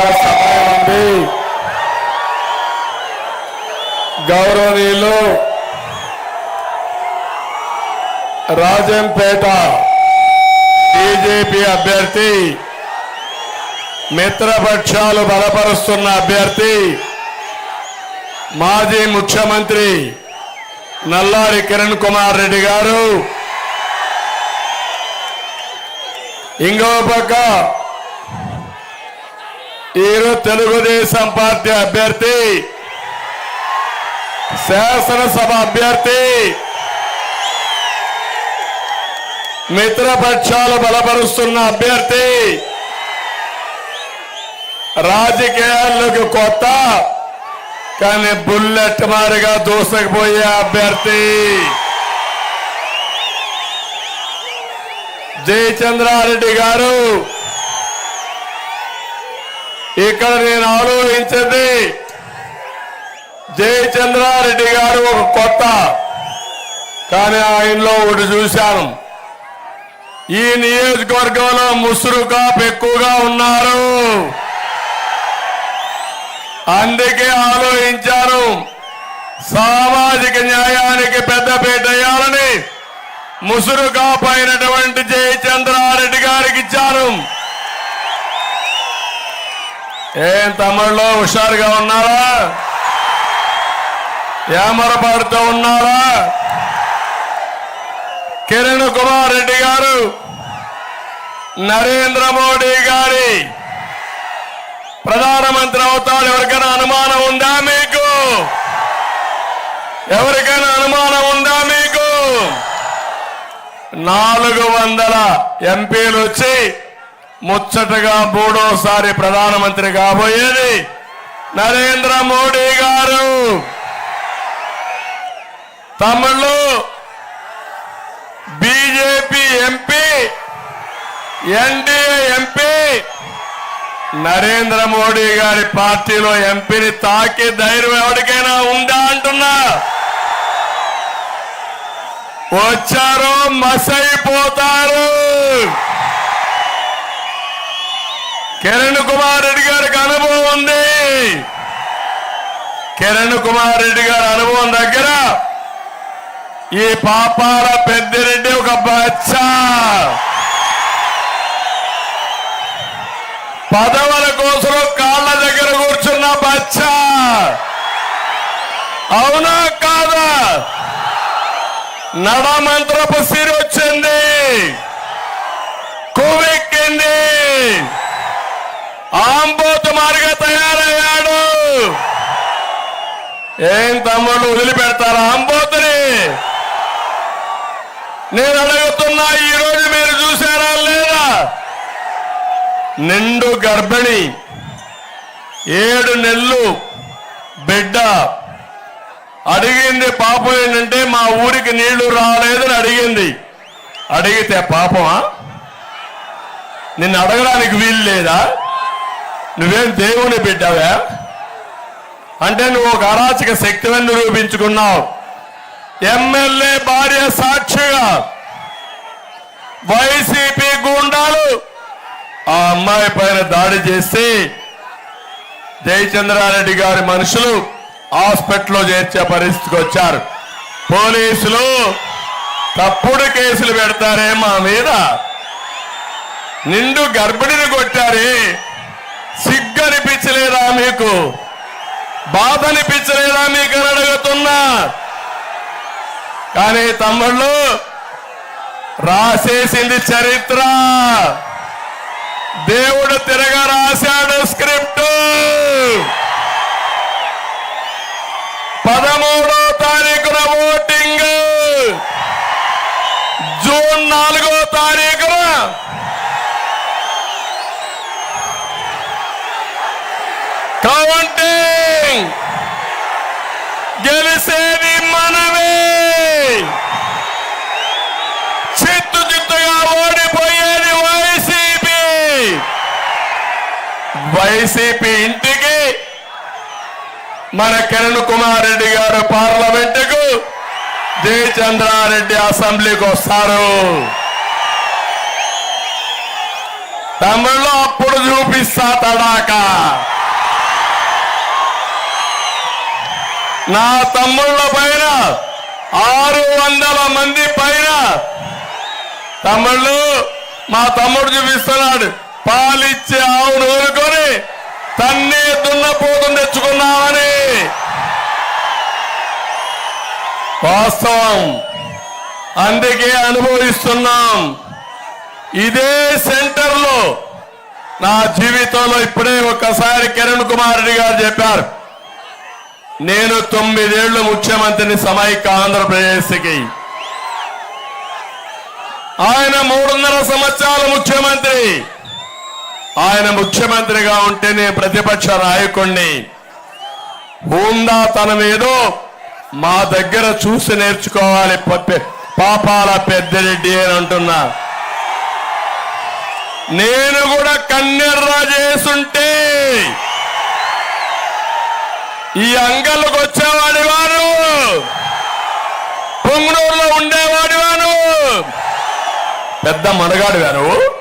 ఇంకా సమయం ఉంది. గౌరవనీయులు రాజంపేట బీజేపీ అభ్యర్థి మిత్రపక్షాలు బలపరుస్తున్న అభ్యర్థి మాజీ ముఖ్యమంత్రి నల్లారి కిరణ్ కుమార్ రెడ్డి గారు. ఇంకో పక్క ఈరోజు తెలుగుదేశం పార్టీ అభ్యర్థి శాసనసభ అభ్యర్థి మిత్రపక్షాలు బలపరుస్తున్న అభ్యర్థి రాజకీయాల్లోకి కొత్త కానీ బుల్లెట్ మారిగా దూసకపోయే అభ్యర్థి. జయచంద్రారెడ్డి గారు ఇక్కడ నేను ఆలోచించింది జయచంద్రారెడ్డి గారు ఒక కొత్త. కానీ ఆయనలో ఒకటి చూశాను. ఈ నియోజకవర్గంలో ముసురు కాపు ఎక్కువగా ఉన్నారు. అందుకే ఆలోచించాను. సామాజిక న్యాయానికి పెద్దపీట వేయాలని ముసురు కాపైనటువంటి జయచంద్రారెడ్డి గారికి ఇచ్చాను. ఏం తమిళలో హుషారుగా ఉన్నారా? ఏమరపాడుతూ ఉన్నారా? కిరణ్ కుమార్ రెడ్డి గారు నరేంద్ర మోడీ గారి ప్రధానమంత్రి అవుతాడు. ఎవరికైనా అనుమానం ఉందా మీకు? ఎవరికైనా అనుమానం ఉందా మీకు? నాలుగు వందల ఎంపీలు వచ్చి ముచ్చటగా మూడోసారి ప్రధానమంత్రి కాబోయేది నరేంద్ర మోడీ గారు. Tamil BJP MP NDA MP Narendra Modi గారి పార్టీలో ఎంపీని తాకి ధైర్యం ఎవరికైనా ఉందా అంటున్నా? వచ్చారు మసైపోతారు. కిరణ్ కుమార్ రెడ్డి గారికి అనుభవం ఉంది. కిరణ్ కుమార్ రెడ్డి గారి అనుభవం దగ్గర ఈ పాపాల పెద్దిరెడ్డి ఒక బచ్చ. పదవుల కోసం కాళ్ళ దగ్గర కూర్చున్న బచ్చ. అవునా కాదా? నడమంత్రపు సిరి వచ్చింది కొవ్వెక్కింది. ఆంబోతు తయారయ్యాడు. ఏం తమ్ముళ్ళు వదిలిపెడతారా అంబోతుని? నేను అడుగుతున్నా ఈ రోజు మీరు చూసారా లేదా? నిండు గర్భిణి ఏడు నెలలు బిడ్డ. అడిగింది పాపం ఏంటంటే మా ఊరికి నీళ్ళు రాలేదని అడిగింది. అడిగితే పాపమా? నిన్ను అడగడానికి వీలు లేదా? నువ్వేం దేవుని బిడ్డవే? అంటే నువ్వు ఒక అరాచక శక్తిని నిరూపించుకున్నావు ఎమ్మెల్యే భార్య సాక్షిగా. వైసీపీ గుండాలు ఆ అమ్మాయి పైన దాడి చేసి జయచంద్రారెడ్డి గారి మనుషులు హాస్పిటల్లో చేర్చే పరిస్థితికి వచ్చారు. పోలీసులు తప్పుడు కేసులు పెడతారే మా మీద? నిండు గర్భిణిని కొట్టారే. సిగ్గనిపించలేదా మీకు? బాధ అనిపించలేదా మీకు అని అడుగుతున్నా. కానీ తమ్ముళ్ళు రాసేసింది చరిత్ర. దేవుడు తిరగ రాశాడు స్క్రిప్ట్. పదమూడో తారీఖున ఓటింగ్. జూన్ నాలుగో తారీఖున కౌంటింగ్! గెలిసేది మనమే! చిత్తు చిత్తుగా ఓడిపోయేది వైసీపీ! వైసీపీ ఇంటికి మన కిరణ్ కుమార్ రెడ్డి గారు పార్లమెంటుకు జయచంద్రారెడ్డి అసెంబ్లీకి వస్తారు. తమిళ్ళో అప్పుడు చూపిస్తా తడాక. నా తమ్ముళ్ళ పైన ఆరు వందల మంది పైన తమ్ముళ్ళు మా తమ్ముడు చూపిస్తున్నాడు. పాలిచ్చే ఆవును ఊరుకొని తన్నే దున్నపోతుని తెచ్చుకున్నామని వాస్తవం. అందుకే అనుభవిస్తున్నాం. ఇదే సెంటర్లో నా జీవితంలో ఇప్పుడే ఒకసారి కిరణ్ కుమార్ రెడ్డి గారు చెప్పారు. నేను తొమ్మిదేళ్ళు ముఖ్యమంత్రిని సమైక్య ఆంధ్రప్రదేశ్కి. ఆయన మూడున్నర సంవత్సరాల ముఖ్యమంత్రి. ఆయన ముఖ్యమంత్రిగా ఉంటే నేను ప్రతిపక్ష నాయకుణ్ణి. తన ఏదో మా దగ్గర చూసి నేర్చుకోవాలి పాపాల పెద్దరెడ్డి అని అంటున్నా. నేను కూడా కన్నెర్రా చేసుంటే ఈ అంగళ్ళకు వచ్చేవాడి వారు పొంగునూరులో ఉండేవాడి వారు పెద్ద మనగాడు గారు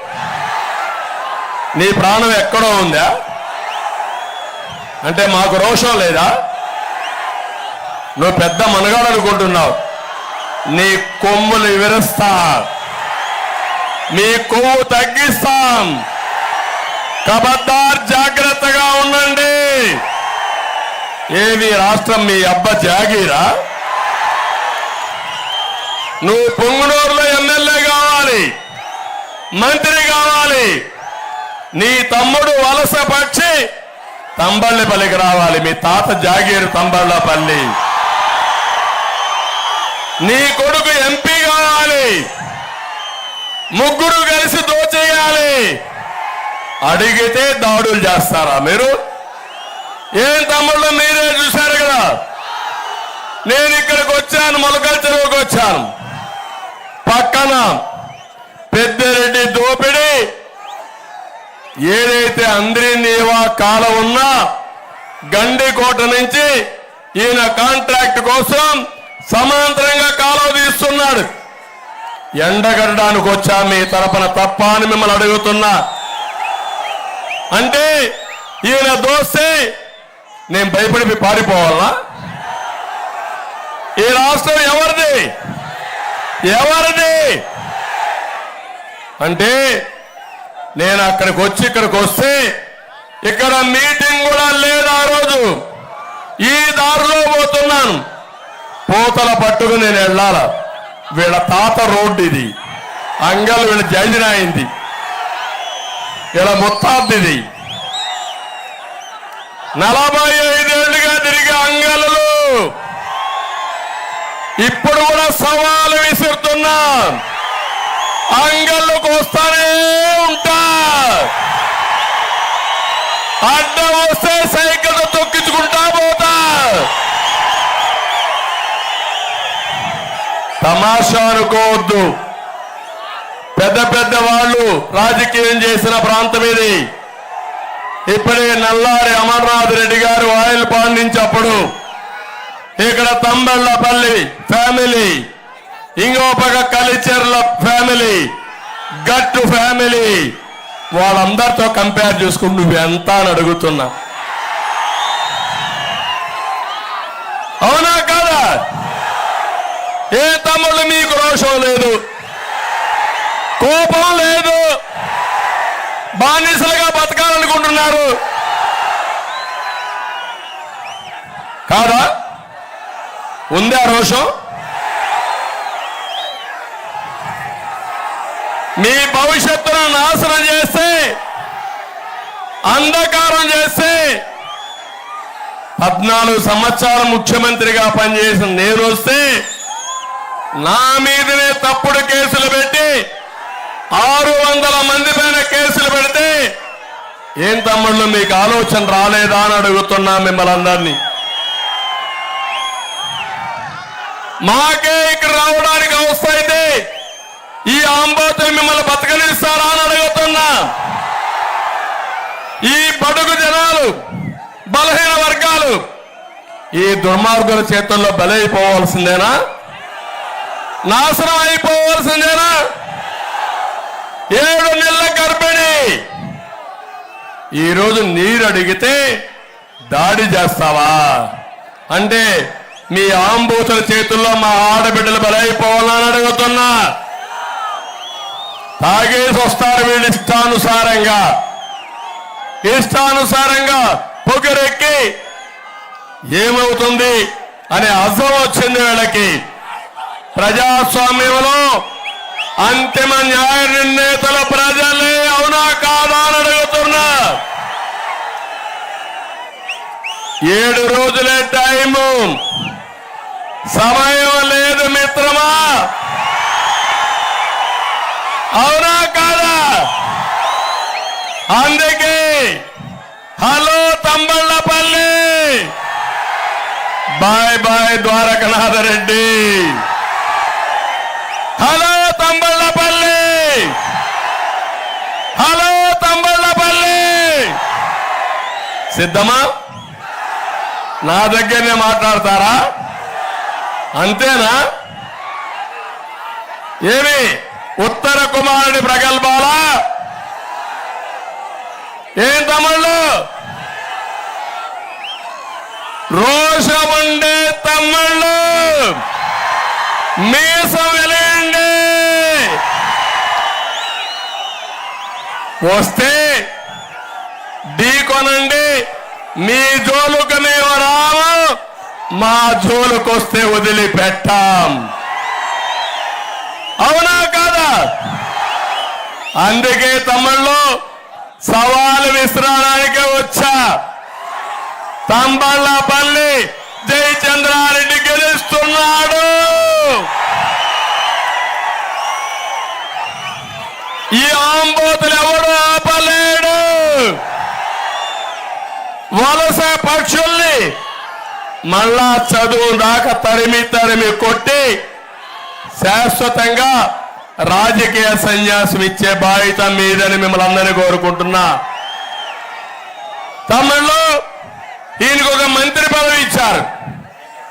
నీ ప్రాణం ఎక్కడో ఉందా? అంటే మాకు రోషం లేదా? నువ్వు పెద్ద మనగాడు అనుకుంటున్నావు. నీ కొమ్ములు విరుస్తా. నీ కొవ్వు తగ్గిస్తాం. కబద్దార్ జాగ్రత్తగా ఉండండి. ఏమి రాష్ట్రం మీ అబ్బ జాగీరా? నువ్వు పొంగునూరులో ఎమ్మెల్యే కావాలి మంత్రి కావాలి నీ తమ్ముడు వలస పక్షి తంబళ్ళపల్లికి రావాలి మీ తాత జాగీరు తంబళ్ళపల్లి. నీ కొడుకు ఎంపీ కావాలి ముగ్గురు కలిసి దోచేయాలి. అడిగితే దాడులు చేస్తారా మీరు? ఏం తమ్ముళ్ళు మీరే చూశారు కదా? నేను ఇక్కడికి వచ్చాను మొలకల చెరువుకి వచ్చాను. పక్కన పెద్దరెడ్డి దోపిడి. ఏదైతే అంద్రి నీవా కాల ఉన్నా గండికోట నుంచి ఈయన కాంట్రాక్ట్ కోసం సమాంతరంగా కాలువ తీస్తున్నాడు. ఎండగడడానికి వచ్చా మీ తరపున తప్ప అని మిమ్మల్ని అడుగుతున్నా. అంటే ఈయన దోస్తే నేను భయపడి పారిపోవాలా? ఈ రాష్ట్రం ఎవరిది? ఎవరిది? అంటే నేను అక్కడికి వచ్చి ఇక్కడికి వస్తే ఇక్కడ మీటింగ్ కూడా లేదు ఆ రోజు. ఈ దారిలో పోతున్నాను. పూతల పట్టుకు నేను వెళ్ళాల. వీళ్ళ తాత రోడ్డు ఇది. అంగల్ వీళ్ళ జైజన అయింది వీళ్ళ ముత్తాద్దిది నలభై ఐదేళ్ళుగా తిరిగే అంగళ్ళు ఇప్పుడు కూడా సవాలు విసురుతున్నా. అంగళ్ళకు వస్తానే ఉంటా. అడ్డం వస్తే సైకిల్ తొక్కించుకుంటా పోతా. తమాషా అనుకోవద్దు. పెద్ద పెద్ద వాళ్ళు రాజకీయం చేసిన ప్రాంతం ఇది. ఇప్పుడే నల్లారి అమర్నాథ్ రెడ్డి గారు ఆయిల్ పాండించప్పుడు ఇక్కడ తంబెళ్ళపల్లి ఫ్యామిలీ ఇంకో పక్క కలిచెర్ల ఫ్యామిలీ గట్టు ఫ్యామిలీ వాళ్ళందరితో కంపేర్ చేసుకుని నువ్వు ఎంత అని అడుగుతున్నా. అవునా కాదా? ఏ తమ్ముళ్ళు మీకు రోషం లేదు? కోపం లేదు? బానిసలుగా బతకాలనుకుంటున్నారు. కాదా? ఉందా రోషం? మీ భవిష్యత్తును నాశనం చేస్తే అంధకారం చేస్తే పద్నాలుగు సంవత్సరాలు ముఖ్యమంత్రిగా పనిచేసిన నేను వస్తే నా మీదనే తప్పుడు కేసులు పెట్టి ఆరు వందల మంది పైన కేసులు పెడితే ఏం తమ్ముళ్ళు మీకు ఆలోచన రాలేదా అని అడుగుతున్నా మిమ్మల్ని అందరినీ. మాకే ఇక్కడ రావడానికి అవస్థ అయితే ఈ ఆంబోతులు మిమ్మల్ని బతకనిస్తారా అని అడుగుతున్నా. ఈ బడుగు జనాలు బలహీన వర్గాలు ఈ దుర్మార్గుల చేతుల్లో బలైపోవాల్సిందేనా? నాశనం అయిపోవాల్సిందేనా? ఏడు నెలల గర్భిణి. ఈరోజు నీరు అడిగితే దాడి చేస్తావా? అంటే మీ ఆంబూతుల చేతుల్లో మా ఆడబిడ్డలు బలైపోవాలని అడుగుతున్నా. తాగేసి వస్తారు వీళ్ళు ఇష్టానుసారంగా. ఇష్టానుసారంగా పొగరెక్కి ఏమవుతుంది అనే అర్థం వచ్చింది వీళ్ళకి. ప్రజాస్వామ్యంలో అంతిమ న్యాయ నిర్ణేతల ప్రజలే అవునా కాదా అని అడుగుతున్నా. ఏడు రోజులే టైము. సమయం లేదు మిత్రమా. అవునా కాదా. అందుకే hello Thamballapalle. Bye bye Dwarakanatha Reddy hello Thamballapalle. Hello Thamballapalle. సిద్ధమా? నా దగ్గరనే మాట్లాడతారా? అంతేనా? ఏమి? ఉత్తర కుమారుడి ప్రగల్భాలా? ఏం తమ్ముళ్ళు? రోషముండే తమ్ముళ్ళు. మీసం వెళ్ళండి వస్తే ఢీ కొనండి. మీ జోలుకు మేము రాము మా జోలుకొస్తే వదిలిపెట్టాం. అవునా కాదా? అందుకే తమ్ముళ్ళు సవాలు విశ్రాడానికి వచ్చా. తంబళ్ళపల్లి జయచంద్రారెడ్డి గెలుస్తున్నాడు. ఈ ఆంబోతులు ఎవరు ఆపలేడు? వలస పక్షుల్ని మళ్ళా చదువు దాకా తరిమి తరిమి కొట్టి శాశ్వతంగా రాజకీయ సన్యాసం ఇచ్చే బాధ్యత మీదని మిమ్మల్ని అందరినీ కోరుకుంటున్నా. తమిళ్ళో ఈయనకు ఒక మంత్రి పదవి ఇచ్చారు.